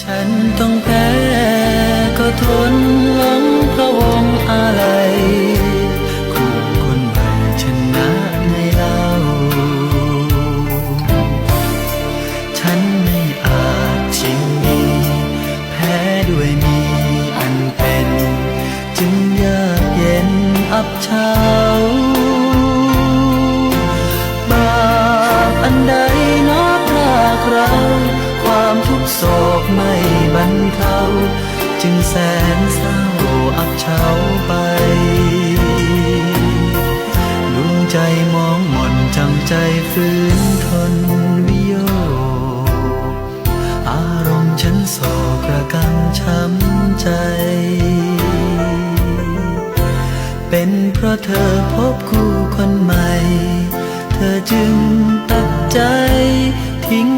ฉันต้องแพ้ก็ทนหลังพระวงค์อะไรคู่คนใหม่ชนะในเล่าฉันไม่อาจชิงดีแพ้ด้วยมีอันเป็น จึงยากเย็นอับเฉาบาปอันใดนอพรากเรา ความทุกโศกไม่บรรเทาจึงแสนเศร้าอับเฉาไปดวงใจมองหม่นจำใจฝืนทนวิโยอารมณ์ฉันโศกระกำช้ำใจ เป็นเพราะเธอพบคู่คนใหม่ เธอจึงตัดใจทิ้ง